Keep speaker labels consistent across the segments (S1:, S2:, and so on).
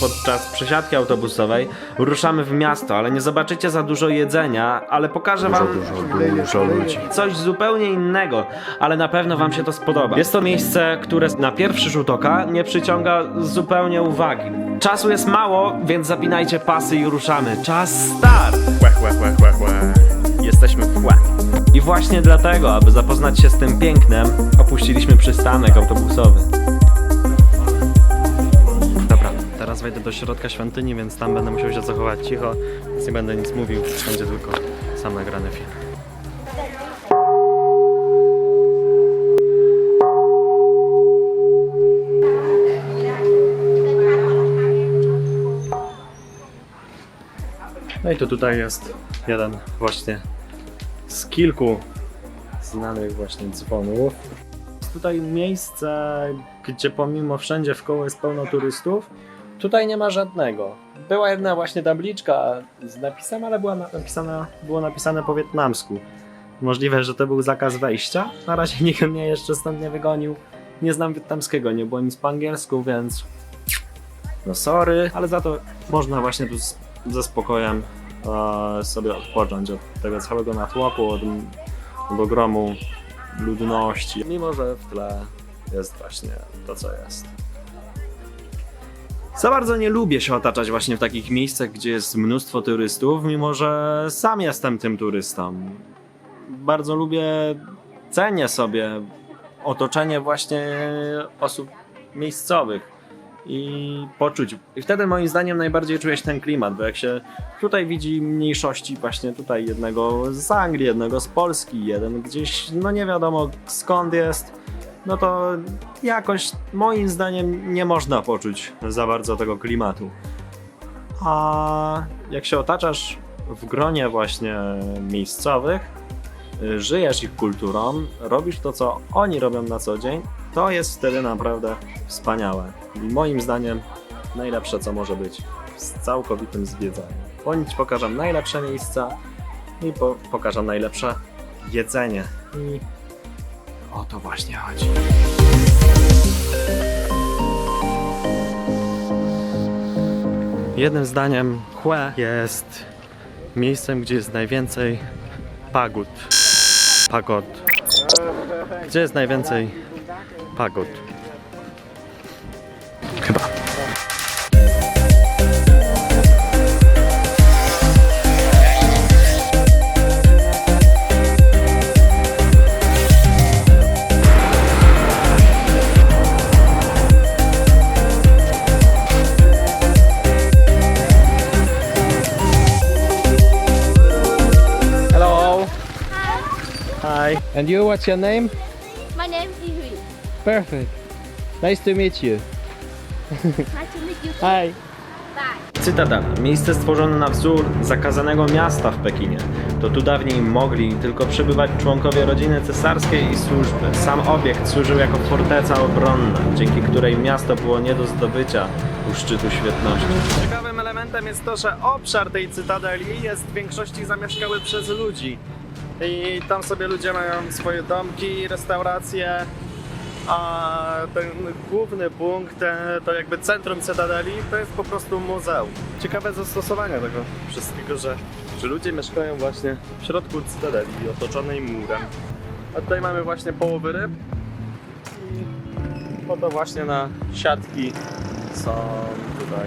S1: podczas przesiadki autobusowej, ruszamy w miasto, ale nie zobaczycie za dużo jedzenia, ale pokażę wam
S2: Dużo ludzi.
S1: coś zupełnie innego, ale na pewno wam się to spodoba. Jest to miejsce, które na pierwszy rzut oka nie przyciąga zupełnie uwagi. Czasu jest mało, więc zapinajcie pasy i ruszamy. Czas start!
S2: Łe, łe, łe, łe, łe. Jesteśmy w łe.
S1: I właśnie dlatego, aby zapoznać się z tym pięknem, opuściliśmy przystanek autobusowy. Teraz wejdę do środka świątyni, więc tam będę musiał się zachować cicho, więc nie będę nic mówił, będzie tylko sam nagrany film. No i to tutaj jest jeden właśnie z kilku znanych właśnie dzwonów. Jest tutaj miejsce, gdzie pomimo wszędzie w koło jest pełno turystów, tutaj nie ma żadnego. Była jedna właśnie tabliczka z napisem, ale była napisana, było napisane po wietnamsku. Możliwe, że to był zakaz wejścia. Na razie nikt mnie jeszcze stąd nie wygonił. Nie znam wietnamskiego, nie było nic po angielsku, więc no sorry, ale za to można właśnie tu ze spokojem e, sobie odpocząć od tego całego natłoku, od, od ogromu ludności. Mimo, że w tle jest właśnie to, co jest. Za bardzo nie lubię się otaczać właśnie w takich miejscach, gdzie jest mnóstwo turystów, mimo że sam jestem tym turystą. Bardzo lubię, cenię sobie otoczenie właśnie osób miejscowych i poczuć. I wtedy moim zdaniem najbardziej czuje się ten klimat, bo jak się tutaj widzi mniejszości właśnie tutaj jednego z Anglii, jednego z Polski, jeden gdzieś, no nie wiadomo skąd jest, no to jakoś moim zdaniem nie można poczuć za bardzo tego klimatu. A jak się otaczasz w gronie właśnie miejscowych, żyjesz ich kulturą, robisz to, co oni robią na co dzień, to jest wtedy naprawdę wspaniałe. I moim zdaniem najlepsze, co może być z całkowitym zwiedzaniem. Bądź pokażę najlepsze miejsca i po, pokażę najlepsze jedzenie. I o to właśnie chodzi. Jednym zdaniem Hue jest miejscem, gdzie jest najwięcej pagód. Pagod. Gdzie jest najwięcej pagód? Hi.
S3: And you, what's your name?
S4: My name is Hui.
S3: Perfect. Nice to meet you.
S4: Nice to meet you. too.
S3: Hi.
S4: Bye.
S1: Cytadela. Miejsce stworzone na wzór zakazanego miasta w Pekinie. To tu dawniej mogli tylko przybywać członkowie rodziny cesarskiej i służby. Sam obiekt służył jako forteca obronna, dzięki której miasto było nie do zdobycia u szczytu świetności.
S5: Ciekawym elementem jest to, że obszar tej cytadeli jest w większości zamieszkały przez ludzi. I tam sobie ludzie mają swoje domki, restauracje, a ten główny punkt, to jakby centrum cytadeli, to jest po prostu muzeum. Ciekawe zastosowanie tego wszystkiego, że, że ludzie mieszkają właśnie w środku cytadeli, otoczonej murem. A tutaj mamy właśnie połowy ryb i po to właśnie na siatki są tutaj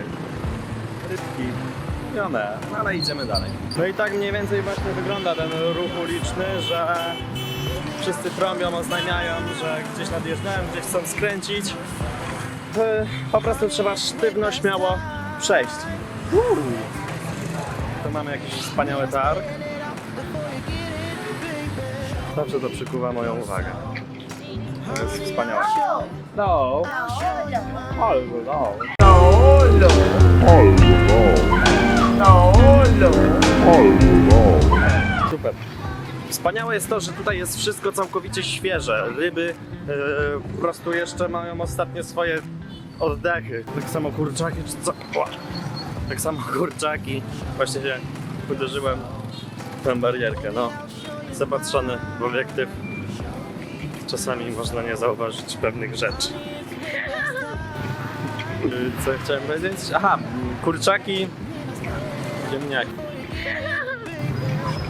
S5: rybki i one, no ale idziemy dalej. No i tak mniej więcej właśnie wygląda ten ruch uliczny, że wszyscy trąbią, oznajmiają, że gdzieś nadjeżdżają, gdzieś chcą skręcić. To Po prostu trzeba sztywno, śmiało przejść. Uuu. Tu mamy jakiś wspaniały targ. Zawsze to przykuwa moją uwagę. To jest wspaniałe. No. Albo no. Super. Wspaniałe jest to, że tutaj jest wszystko całkowicie świeże. Ryby e, po prostu jeszcze mają ostatnie swoje oddechy. Tak samo kurczaki czy co? Ła. Tak samo kurczaki. Właśnie się uderzyłem w tę barierkę. No, zapatrzony w obiektyw. Czasami można nie zauważyć pewnych rzeczy. Co chciałem powiedzieć? Aha, kurczaki, ziemniaki.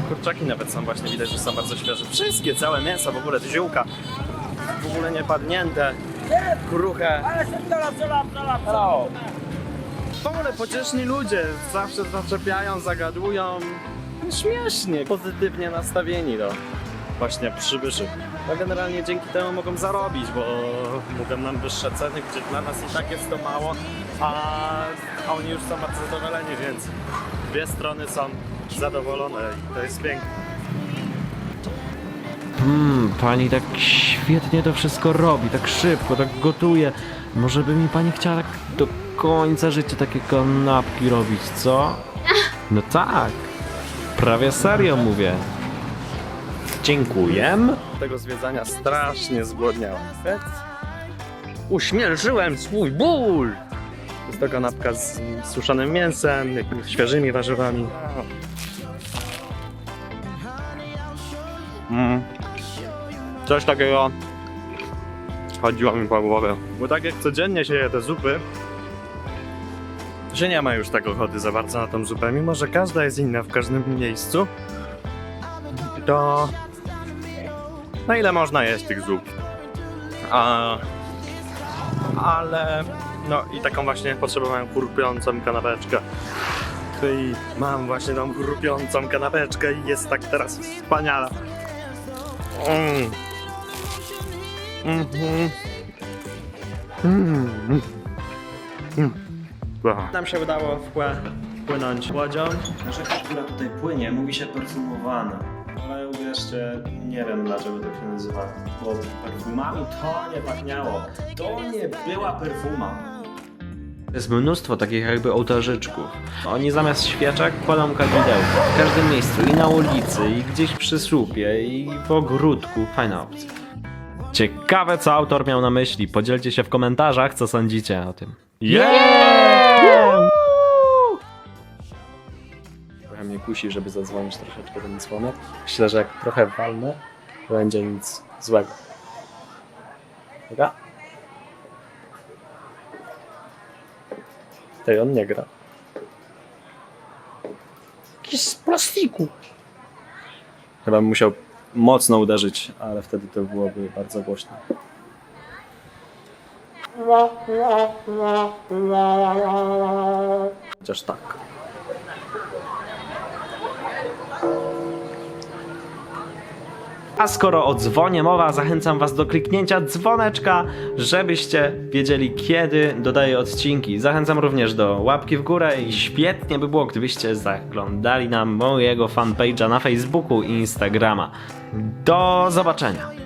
S5: Kurczaki nawet są właśnie, widać, że są bardzo świeże. Wszystkie, całe mięso, w ogóle ziółka, w ogóle nie padnięte, kruche. W ogóle pocieszni ludzie, zawsze zaczepiają, zagadują. Śmiesznie, pozytywnie nastawieni do właśnie przybyszy. No generalnie dzięki temu mogą zarobić, bo mówią nam wyższe ceny, gdzie dla nas i tak jest to mało, a, a oni już są bardzo zadowoleni, więc dwie strony są zadowolone i to jest piękne.
S1: Hmm, pani tak świetnie to wszystko robi, tak szybko, tak gotuje. Może by mi pani chciała tak do końca życia takie kanapki robić, co? No tak. Prawie serio mówię. Dziękuję.
S5: Tego zwiedzania strasznie zgłodniałem. Uśmierzyłem swój ból! Jest to kanapka z suszonym mięsem, jakimiś świeżymi warzywami. Mm. Coś takiego chodziło mi po głowie. Bo tak jak codziennie się je te zupy, się nie ma już tak ochoty za bardzo na tą zupę, mimo że każda jest inna w każdym miejscu. To na ile można jeść tych zup. A, ale no i taką właśnie potrzebowałem chrupiącą kanapeczkę. I mam właśnie tą chrupiącą kanapeczkę i jest tak teraz wspaniała. Mm. Mm. Mm. Wow. Nam się udało wpłynąć łodzią.
S1: Rzecz, która tutaj płynie, mówi się perfumowana. Ale uwierzcie, nie wiem dlaczego tak się nazywa. Bo perfumami to nie pachniało. To nie była perfuma. Jest mnóstwo takich jakby ołtarzyczków. Oni zamiast świeczek kładą kadzidełko. W każdym miejscu, i na ulicy, i gdzieś przy słupie, i w ogródku. Fajna opcja. Ciekawe co autor miał na myśli. Podzielcie się w komentarzach, co sądzicie o tym. Yeah!
S5: Kusi, żeby zadzwonić troszeczkę ten dzwonek. Myślę, że jak trochę walnę, to będzie nic złego. Dobra? Tej on nie gra. Jakiś z plastiku. Chyba bym musiał mocno uderzyć, ale wtedy to byłoby bardzo głośno. Chociaż tak.
S1: A skoro o dzwonie mowa, zachęcam Was do kliknięcia dzwoneczka, żebyście wiedzieli, kiedy dodaję odcinki. Zachęcam również do łapki w górę i świetnie by było, gdybyście zaglądali na mojego fanpage'a na Facebooku i Instagrama. Do zobaczenia.